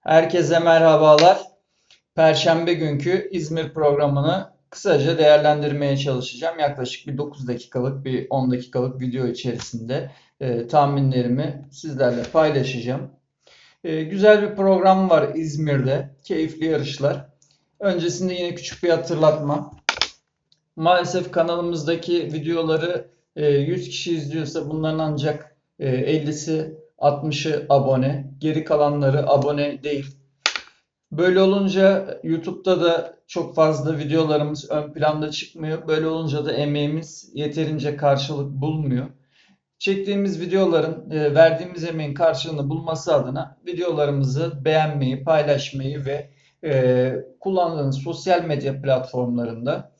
Herkese merhabalar. Perşembe günkü İzmir programını kısaca değerlendirmeye çalışacağım. Yaklaşık bir 9 dakikalık, bir 10 dakikalık video içerisinde e, tahminlerimi sizlerle paylaşacağım. E, güzel bir program var İzmir'de. Keyifli yarışlar. Öncesinde yine küçük bir hatırlatma. Maalesef kanalımızdaki videoları e, 100 kişi izliyorsa bunların ancak e, 50'si 60'ı abone. Geri kalanları abone değil. Böyle olunca YouTube'da da çok fazla videolarımız ön planda çıkmıyor. Böyle olunca da emeğimiz yeterince karşılık bulmuyor. Çektiğimiz videoların e, verdiğimiz emeğin karşılığını bulması adına videolarımızı beğenmeyi, paylaşmayı ve e, kullandığınız sosyal medya platformlarında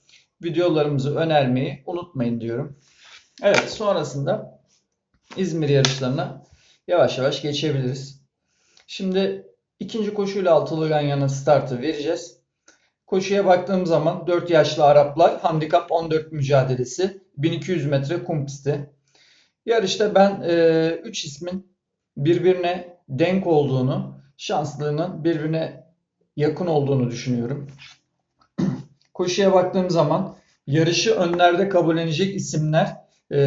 videolarımızı önermeyi unutmayın diyorum. Evet, sonrasında İzmir yarışlarına yavaş yavaş geçebiliriz. Şimdi ikinci koşuyla altılı yan yana startı vereceğiz. Koşuya baktığım zaman 4 yaşlı Araplar handikap 14 mücadelesi 1200 metre kum pisti. Yarışta ben 3 e, ismin birbirine denk olduğunu, şanslılığının birbirine yakın olduğunu düşünüyorum. Koşuya baktığım zaman yarışı önlerde kabullenecek isimler e,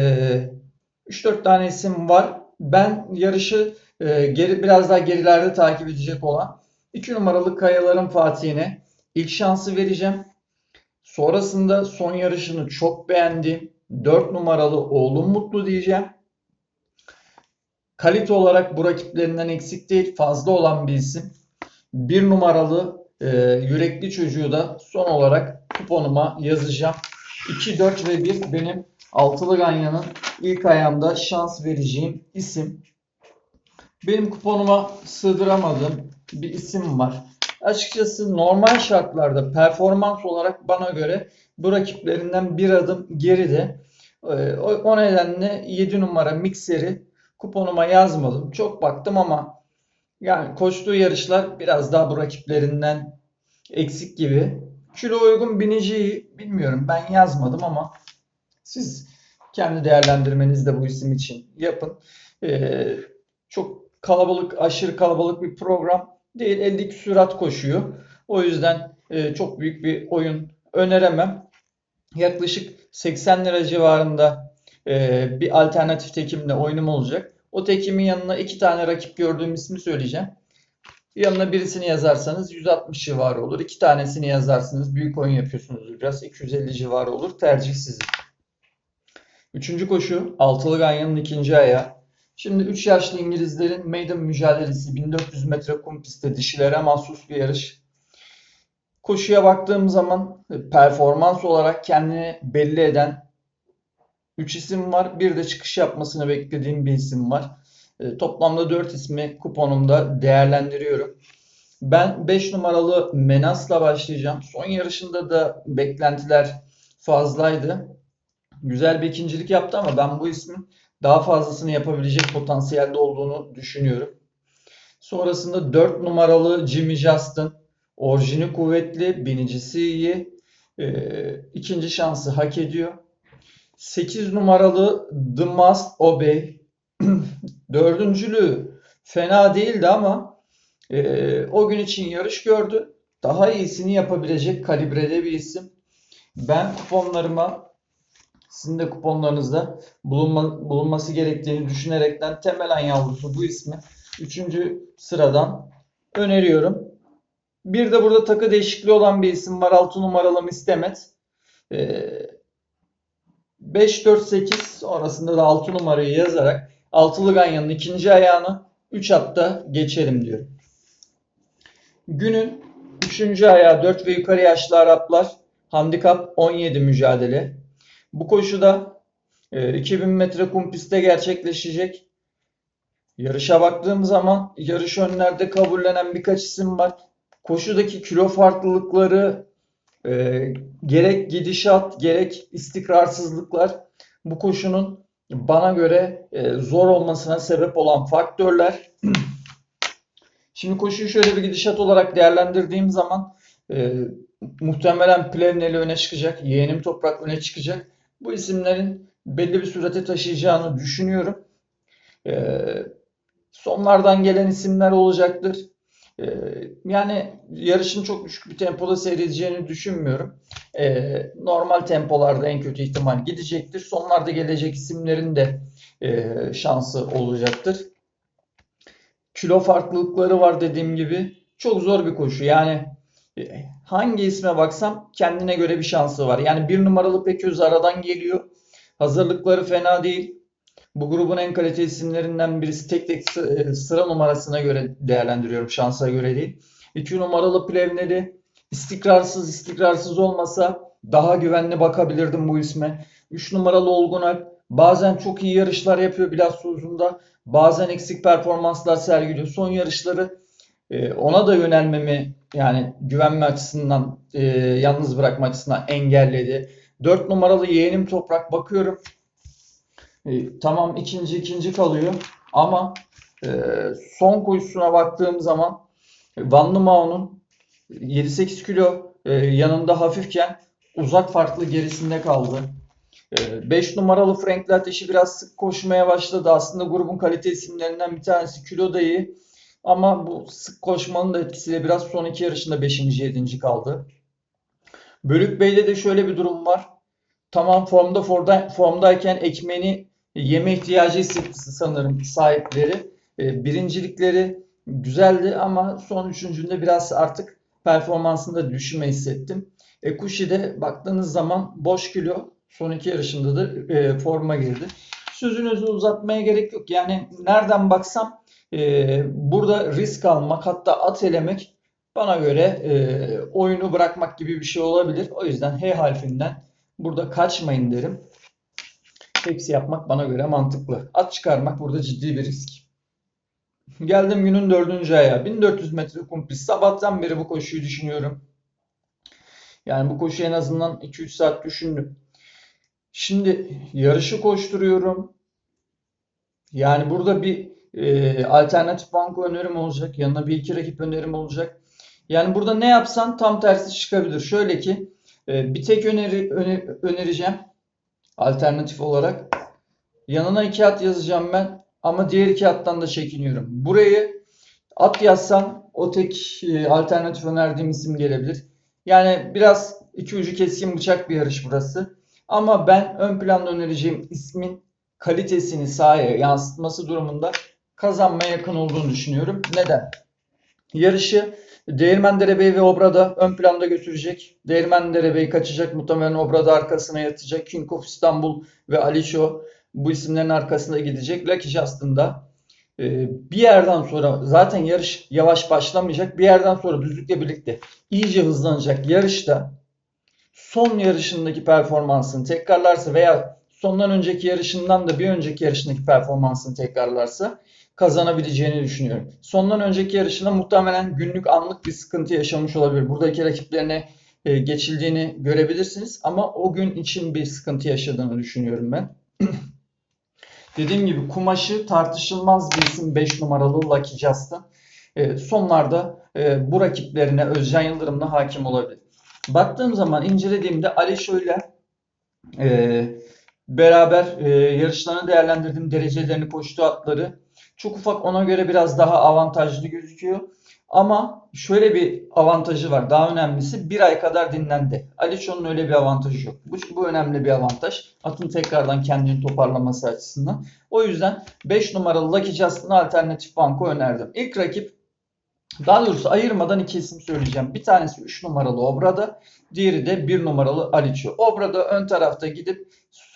3-4 tane isim var. Ben yarışı e, geri, biraz daha gerilerde takip edecek olan 2 numaralı Kayaların Fatih'ine ilk şansı vereceğim. Sonrasında son yarışını çok beğendiğim 4 numaralı Oğlum Mutlu diyeceğim. Kalite olarak bu rakiplerinden eksik değil, fazla olan bir isim. 1 numaralı e, yürekli çocuğu da son olarak kuponuma yazacağım. 2, 4 ve 1 benim altılı ganyanın ilk ayağımda şans vereceğim isim. Benim kuponuma sığdıramadığım bir isim var. Açıkçası normal şartlarda performans olarak bana göre bu rakiplerinden bir adım geride. Ee, o nedenle 7 numara mikseri kuponuma yazmadım. Çok baktım ama yani koştuğu yarışlar biraz daha bu rakiplerinden eksik gibi. Kilo uygun biniciyi bilmiyorum. Ben yazmadım ama siz kendi değerlendirmenizi de bu isim için yapın. Ee, çok kalabalık, aşırı kalabalık bir program değil. 50 sürat koşuyor. O yüzden e, çok büyük bir oyun öneremem. Yaklaşık 80 lira civarında e, bir alternatif tekimle oyunum olacak. O tekimin yanına iki tane rakip gördüğüm ismi söyleyeceğim. Yanına birisini yazarsanız 160 civarı olur. İki tanesini yazarsınız. Büyük oyun yapıyorsunuz biraz. 250 civarı olur. Tercih sizin. Üçüncü koşu altılı ganyanın ikinci ayağı. Şimdi 3 yaşlı İngilizlerin maiden mücadelesi 1400 metre kum pistte dişilere mahsus bir yarış. Koşuya baktığım zaman e, performans olarak kendini belli eden 3 isim var. Bir de çıkış yapmasını beklediğim bir isim var. E, toplamda 4 ismi kuponumda değerlendiriyorum. Ben 5 numaralı Menas'la başlayacağım. Son yarışında da beklentiler fazlaydı. Güzel bir ikincilik yaptı ama ben bu ismin daha fazlasını yapabilecek potansiyelde olduğunu düşünüyorum. Sonrasında 4 numaralı Jimmy Justin. Orijini kuvvetli, binicisi iyi. E, ikinci şansı hak ediyor. 8 numaralı The Must Obey. Dördüncülüğü fena değildi ama e, o gün için yarış gördü. Daha iyisini yapabilecek kalibrede bir isim. Ben kuponlarıma sizin de kuponlarınızda bulunma, bulunması gerektiğini düşünerekten temelen yavrusu bu ismi 3. sıradan öneriyorum. Bir de burada takı değişikliği olan bir isim var. 6 numaralı Mistemet. Ee, 5, 4, 8 sonrasında da 6 numarayı yazarak altılı ganyanın ikinci ayağını 3 hatta geçelim diyorum. Günün 3. ayağı 4 ve yukarı yaşlı Araplar handikap 17 mücadele. Bu koşuda 2000 e, metre kum pistte gerçekleşecek. Yarışa baktığım zaman yarış önlerde kabullenen birkaç isim var. Koşudaki kilo farklılıkları e, gerek gidişat gerek istikrarsızlıklar bu koşunun bana göre e, zor olmasına sebep olan faktörler. Şimdi koşuyu şöyle bir gidişat olarak değerlendirdiğim zaman e, muhtemelen Plevneli öne çıkacak, yeğenim Toprak öne çıkacak. Bu isimlerin belli bir sürate taşıyacağını düşünüyorum. E, sonlardan gelen isimler olacaktır. Ee, yani yarışın çok düşük bir tempoda seyredeceğini düşünmüyorum. Ee, normal tempolarda en kötü ihtimal gidecektir. Sonlarda gelecek isimlerin de e, şansı olacaktır. Kilo farklılıkları var dediğim gibi. Çok zor bir koşu. Yani e, hangi isme baksam kendine göre bir şansı var. Yani bir numaralı Peköz aradan geliyor. Hazırlıkları fena değil. Bu grubun en kaliteli isimlerinden birisi tek tek e, sıra numarasına göre değerlendiriyorum. Şansa göre değil. 2 numaralı Plevneri istikrarsız istikrarsız olmasa daha güvenli bakabilirdim bu isme. 3 numaralı Olgunak bazen çok iyi yarışlar yapıyor bilhassa uzunda. Bazen eksik performanslar sergiliyor. Son yarışları e, ona da yönelmemi yani güvenme açısından e, yalnız bırakma açısından engelledi. 4 numaralı yeğenim Toprak bakıyorum. E, tamam ikinci ikinci kalıyor ama e, son koşusuna baktığım zaman e, Van Numao'nun 7-8 kilo e, yanında hafifken uzak farklı gerisinde kaldı. 5 numaralı Frank Latish'i biraz sık koşmaya başladı. Aslında grubun kalite isimlerinden bir tanesi. Kilo da iyi. Ama bu sık koşmanın da etkisiyle biraz son iki yarışında 5. 7. kaldı. Bölük Bey'de de şöyle bir durum var. Tamam formda formdayken ekmeğini yeme ihtiyacı hissetti sanırım sahipleri. E, birincilikleri güzeldi ama son üçüncünde biraz artık performansında düşme hissettim. E, Kushi'de baktığınız zaman boş kilo son iki yarışında da e, forma girdi. Sözünüzü uzatmaya gerek yok. Yani nereden baksam e, burada risk almak hatta at elemek bana göre e, oyunu bırakmak gibi bir şey olabilir. O yüzden H harfinden burada kaçmayın derim. Hepsi yapmak bana göre mantıklı. At çıkarmak burada ciddi bir risk. Geldim günün dördüncü ayağı. 1400 metre kum pist. Sabahtan beri bu koşuyu düşünüyorum. Yani bu koşuyu en azından 2-3 saat düşündüm. Şimdi yarışı koşturuyorum. Yani burada bir e, alternatif banko önerim olacak. Yanına bir iki rakip önerim olacak. Yani burada ne yapsan tam tersi çıkabilir. Şöyle ki e, bir tek öneri, öne- önereceğim alternatif olarak. Yanına iki at yazacağım ben ama diğer iki attan da çekiniyorum. Burayı at yazsam o tek e, alternatif önerdiğim isim gelebilir. Yani biraz iki ucu keskin bıçak bir yarış burası. Ama ben ön planda önereceğim ismin kalitesini sahaya yansıtması durumunda kazanmaya yakın olduğunu düşünüyorum. Neden? Yarışı Değirmendere Bey ve Obra'da ön planda götürecek. Değirmendere Bey kaçacak. Muhtemelen Obra'da arkasına yatacak. King of İstanbul ve Aliço bu isimlerin arkasında gidecek. Lucky Justin'da e, bir yerden sonra zaten yarış yavaş başlamayacak. Bir yerden sonra düzlükle birlikte iyice hızlanacak yarışta son yarışındaki performansını tekrarlarsa veya sondan önceki yarışından da bir önceki yarışındaki performansını tekrarlarsa kazanabileceğini düşünüyorum. Sondan önceki yarışında muhtemelen günlük anlık bir sıkıntı yaşamış olabilir. Buradaki rakiplerine e, geçildiğini görebilirsiniz ama o gün için bir sıkıntı yaşadığını düşünüyorum ben. Dediğim gibi kumaşı tartışılmaz bir isim 5 numaralı Lucky Justin. E, sonlarda e, bu rakiplerine Özcan Yıldırım'la hakim olabilir. Baktığım zaman incelediğimde Ali şöyle e, beraber e, yarışlarını değerlendirdim. Derecelerini, koştu atları. Çok ufak ona göre biraz daha avantajlı gözüküyor. Ama şöyle bir avantajı var. Daha önemlisi bir ay kadar dinlendi. Aliço'nun öyle bir avantajı yok. Bu, bu önemli bir avantaj. Atın tekrardan kendini toparlaması açısından. O yüzden 5 numaralı Lucky Justin'a alternatif banko önerdim. İlk rakip daha doğrusu ayırmadan iki isim söyleyeceğim. Bir tanesi 3 numaralı Obra'da, diğeri de 1 numaralı Aliço. Obra'da ön tarafta gidip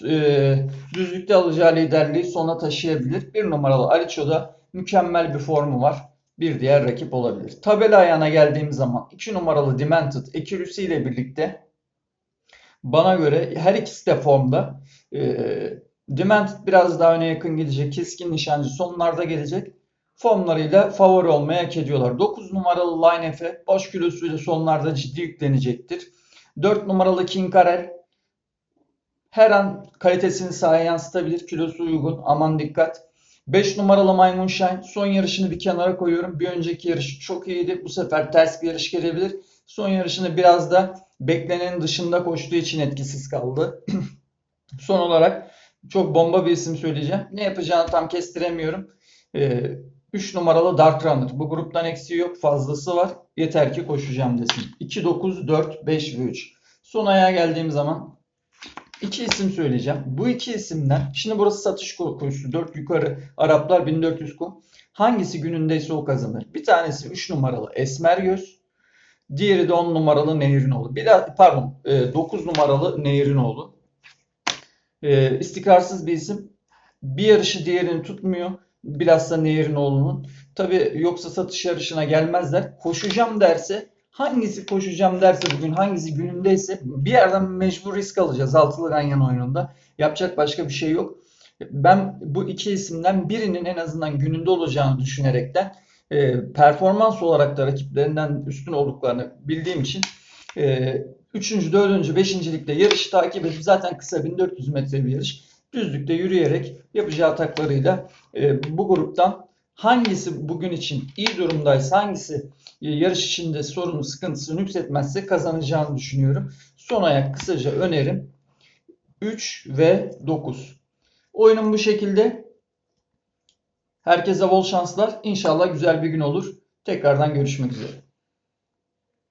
e, düzlükte alacağı liderliği sona taşıyabilir. 1 numaralı Aliço'da mükemmel bir formu var. Bir diğer rakip olabilir. Tabela ayağına geldiğim zaman 2 numaralı Demented Ekürüsü ile birlikte bana göre her ikisi de formda. E, Demented biraz daha öne yakın gidecek. Keskin nişancı sonlarda gelecek formlarıyla favori olmaya hak ediyorlar. 9 numaralı Line F'e boş kilosuyla sonlarda ciddi yüklenecektir. 4 numaralı King Karel her an kalitesini sahaya yansıtabilir. Kilosu uygun. Aman dikkat. 5 numaralı Maymun Shine. Son yarışını bir kenara koyuyorum. Bir önceki yarış çok iyiydi. Bu sefer ters bir yarış gelebilir. Son yarışını biraz da beklenenin dışında koştuğu için etkisiz kaldı. Son olarak çok bomba bir isim söyleyeceğim. Ne yapacağını tam kestiremiyorum. Ee, 3 numaralı Dark Runner. Bu gruptan eksiği yok, fazlası var. Yeter ki koşacağım desin. 2, 9, 4, 5 ve 3. Son ayağa geldiğim zaman iki isim söyleyeceğim. Bu iki isimden, şimdi burası satış ko- koşusu. 4 yukarı Araplar 1400 kum. Hangisi günündeyse o kazanır. Bir tanesi 3 numaralı Esmergöz. Diğeri de 10 numaralı Nehirinoğlu. Bir daha, pardon 9 numaralı Nehirinoğlu. E, istikrarsız bir isim. Bir yarışı diğerini tutmuyor. Bilhassa Nehirinoğlu'nun. Tabii yoksa satış yarışına gelmezler. Koşacağım derse hangisi koşacağım derse bugün hangisi günündeyse bir yerden mecbur risk alacağız altılı ganyan oyununda. Yapacak başka bir şey yok. Ben bu iki isimden birinin en azından gününde olacağını düşünerekten e, performans olarak da rakiplerinden üstün olduklarını bildiğim için e, 3. 4. 5. ligde yarışı takip edip zaten kısa 1400 metre bir yarış. Düzlükte yürüyerek yapacağı ataklarıyla e, bu gruptan hangisi bugün için iyi durumdaysa hangisi e, yarış içinde sorunu sıkıntısı nüksetmezse kazanacağını düşünüyorum. Son ayak kısaca önerim 3 ve 9. Oyunum bu şekilde. Herkese bol şanslar. İnşallah güzel bir gün olur. Tekrardan görüşmek üzere.